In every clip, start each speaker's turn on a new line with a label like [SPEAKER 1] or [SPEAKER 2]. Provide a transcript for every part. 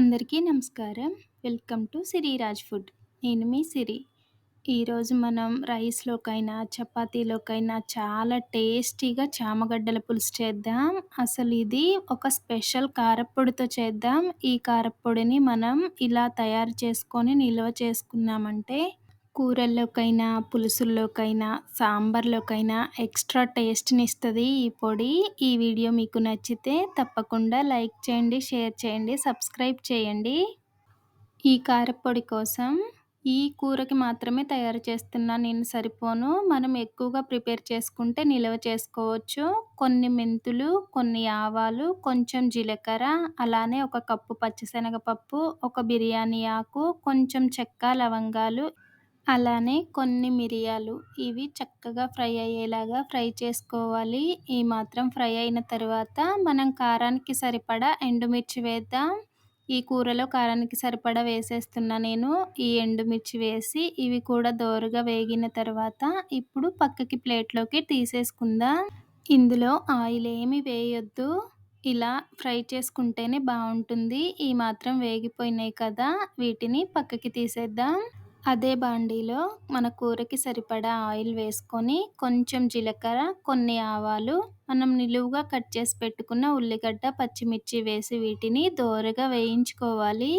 [SPEAKER 1] అందరికీ నమస్కారం. Welcome to Siriraj food. నేను మీ సిరి. ఈరోజు మనం రైస్లోకైనా చపాతీలోకైనా చాలా టేస్టీగా చామగడ్డల పులుసు చేద్దాం. అసలు ఇది ఒక స్పెషల్ కారప్పొడితో చేద్దాం. ఈ కారప్పొడిని మనం ఇలా తయారు చేసుకొని నిల్వ చేసుకున్నామంటే కూరల్లోకైనా పులుసుల్లోకైనా సాంబార్లోకైనా ఎక్స్ట్రా టేస్ట్ని ఇస్తుంది ఈ పొడి. ఈ వీడియో మీకు నచ్చితే తప్పకుండా లైక్ చేయండి షేర్ చేయండి సబ్స్క్రైబ్ చేయండి. ఈ కారపొడి కోసం ఈ కూరకి మాత్రమే తయారు చేస్తున్నా నేను సరిపోను. మనం ఎక్కువగా ప్రిపేర్ చేసుకుంటే నిల్వ చేసుకోవచ్చు. కొన్ని మెంతులు కొన్ని ఆవాలు కొంచెం జీలకర్ర అలానే ఒక కప్పు పచ్చిశనగపప్పు ఒక బిర్యానీ ఆకు కొంచెం చెక్క లవంగాలు అలానే కొన్ని మిరియాలు ఇవి చక్కగా ఫ్రై అయ్యేలాగా ఫ్రై చేసుకోవాలి. ఈ మాత్రం ఫ్రై అయిన తర్వాత మనం కారానికి సరిపడా ఎండుమిర్చి వేద్దాం. ఈ కూరలో కారానికి సరిపడా వేసేస్తున్నా నేను. ఈ ఎండుమిర్చి వేసి ఇవి కూడా దోరగా వేగిన తర్వాత ఇప్పుడు పక్కకి ప్లేట్లోకి తీసేసుకుందాం. ఇందులో ఆయిల్ ఏమి వేయొద్దు. ఇలా ఫ్రై చేసుకుంటేనే బాగుంటుంది. ఈ మాత్రం వేగిపోయినాయి కదా. వీటిని పక్కకి తీసేద్దాం. అదే బాండీలో మన కూరకి సరిపడా ఆయిల్ వేసుకొని కొంచెం జీలకర్ర కొన్ని ఆవాలు మనం నిలువుగా కట్ చేసి పెట్టుకున్న ఉల్లిగడ్డ పచ్చిమిర్చి వేసి వీటిని దోరగా వేయించుకోవాలి.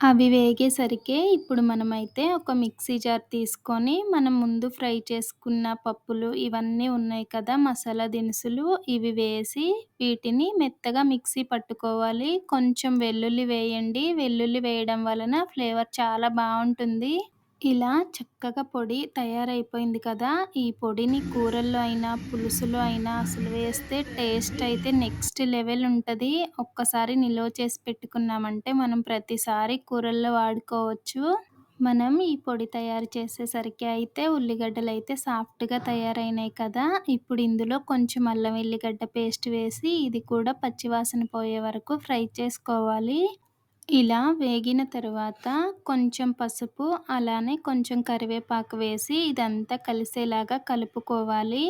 [SPEAKER 1] అవి వేగేసరికి ఇప్పుడు మనమైతే ఒక మిక్సీ జార్ తీసుకొని మనం ముందు ఫ్రై చేసుకున్న పప్పులు ఇవన్నీ ఉన్నాయి కదా మసాలా దినుసులు ఇవి వేసి వీటిని మెత్తగా మిక్సీ పట్టుకోవాలి. కొంచెం వెల్లుల్లి వేయండి. వెల్లుల్లి వేయడం వలన ఫ్లేవర్ చాలా బాగుంటుంది. ఇలా చక్కగా పొడి తయారైపోయింది కదా. ఈ పొడిని కూరల్లో అయినా పులుసులో అయినా అసలు వేస్తే టేస్ట్ అయితే నెక్స్ట్ లెవెల్ ఉంటుంది. ఒక్కసారి నిల్వ చేసి పెట్టుకున్నామంటే మనం ప్రతిసారి కూరల్లో వాడుకోవచ్చు. మనం ఈ పొడి తయారు చేసేసరికి అయితే ఉల్లిగడ్డలు అయితే సాఫ్ట్గా తయారైనాయి కదా. ఇప్పుడు ఇందులో కొంచెం అల్లం వెల్లిగడ్డ పేస్ట్ వేసి ఇది కూడా పచ్చివాసన పోయే వరకు ఫ్రై చేసుకోవాలి. ఇలా వేగిన తర్వాత కొంచెం పసుపు అలానే కొంచెం కరివేపాకు వేసి ఇదంతా కలిసేలాగా కలుపుకోవాలి.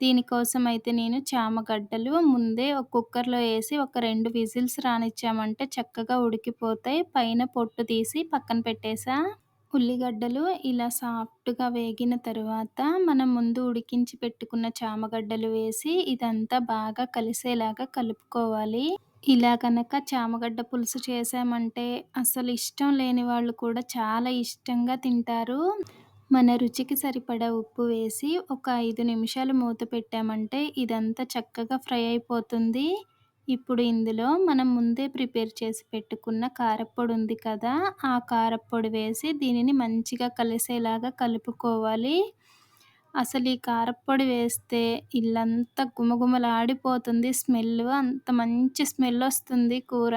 [SPEAKER 1] దీనికోసం అయితే నేను చామగడ్డలు ముందే ఒక కుక్కర్లో వేసి ఒక రెండు విజిల్స్ రానిచ్చామంటే చక్కగా ఉడికిపోతాయి. పైన పొట్టు తీసి పక్కన పెట్టేసా. ఉల్లిగడ్డలు ఇలా సాఫ్ట్గా వేగిన తర్వాత మనం ముందు ఉడికించి పెట్టుకున్న చామగడ్డలు వేసి ఇదంతా బాగా కలిసేలాగా కలుపుకోవాలి. ఇలా కనుక చామగడ్డ పులుసు చేసామంటే అసలు ఇష్టం లేని వాళ్ళు కూడా చాలా ఇష్టంగా తింటారు. మన రుచికి సరిపడా ఉప్పు వేసి ఒక ఐదు నిమిషాలు మూత పెట్టామంటే ఇదంతా చక్కగా ఫ్రై అయిపోతుంది. ఇప్పుడు ఇందులో మనం ముందే ప్రిపేర్ చేసి పెట్టుకున్న కారప్పొడి ఉంది కదా ఆ కారప్పొడి వేసి దీనిని మంచిగా కలిసేలాగా కలుపుకోవాలి. అసలు ఈ కారప్పొడి వేస్తే ఇల్లంతా గుమగుమలాడిపోతుంది. స్మెల్ అంత మంచి స్మెల్ వస్తుంది కూర.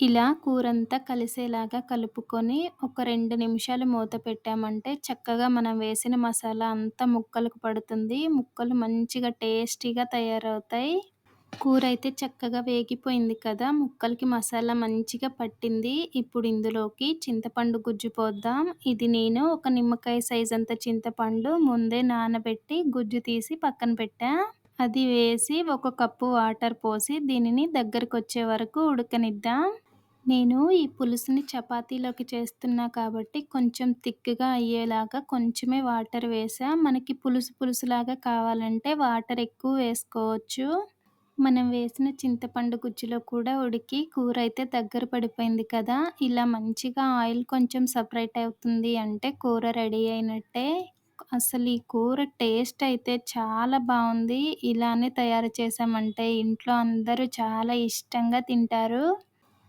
[SPEAKER 1] ఇలా కూరంతా కలిసేలాగా కలుపుకొని ఒక రెండు నిమిషాలు మూత పెట్టామంటే చక్కగా మనం వేసిన మసాలా అంతా ముక్కలకు పడుతుంది. ముక్కలు మంచిగా టేస్టీగా తయారవుతాయి. కూర అయితే చక్కగా వేగిపోయింది కదా ముక్కలకి మసాలా మంచిగా పట్టింది. ఇప్పుడు ఇందులోకి చింతపండు గుజ్జు పోద్దాం. ఇది నేను ఒక నిమ్మకాయ సైజ్ అంత చింతపండు ముందే నానబెట్టి గుజ్జు తీసి పక్కన పెట్టా. అది వేసి ఒక కప్పు వాటర్ పోసి దీనిని దగ్గరకు వచ్చే వరకు ఉడకనిద్దాం. నేను ఈ పులుసుని చపాతీలోకి చేస్తున్నా కాబట్టి కొంచెం థిక్గా అయ్యేలాగా కొంచెమే వాటర్ వేసా. మనకి పులుసు పులుసులాగా కావాలంటే వాటర్ ఎక్కువ వేసుకోవచ్చు. మనం వేసిన చింతపండు గుజ్జులో కూడా ఉడికి కూర అయితే దగ్గర పడిపోయింది కదా ఇలా మంచిగా ఆయిల్ కొంచెం సపరేట్ అవుతుంది అంటే కూర రెడీ అయినట్టే. అసలు ఈ కూర టేస్ట్ అయితే చాలా బాగుంది. ఇలానే తయారు చేసామంటే ఇంట్లో అందరూ చాలా ఇష్టంగా తింటారు.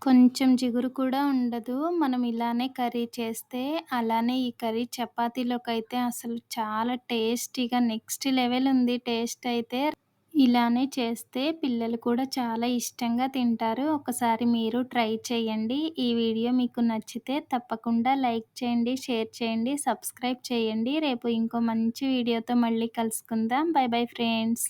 [SPEAKER 1] కొంచెం జిగురు కూడా ఉండదు. మనం ఇలానే కర్రీ చేస్తే అలానే ఈ కర్రీ చపాతీలోకి అయితే అసలు చాలా టేస్టీగా నెక్స్ట్ లెవెల్ ఉంది టేస్ట్ అయితే. ఇలానే చేస్తే పిల్లలు కూడా చాలా ఇష్టంగా తింటారు. ఒకసారి మీరు ట్రై చేయండి. ఈ వీడియో మీకు నచ్చితే తప్పకుండా లైక్ చేయండి షేర్ చేయండి సబ్స్క్రైబ్ చేయండి. రేపు ఇంకో మంచి వీడియోతో మళ్ళీ కలుసుకుందాం. Bye bye friends.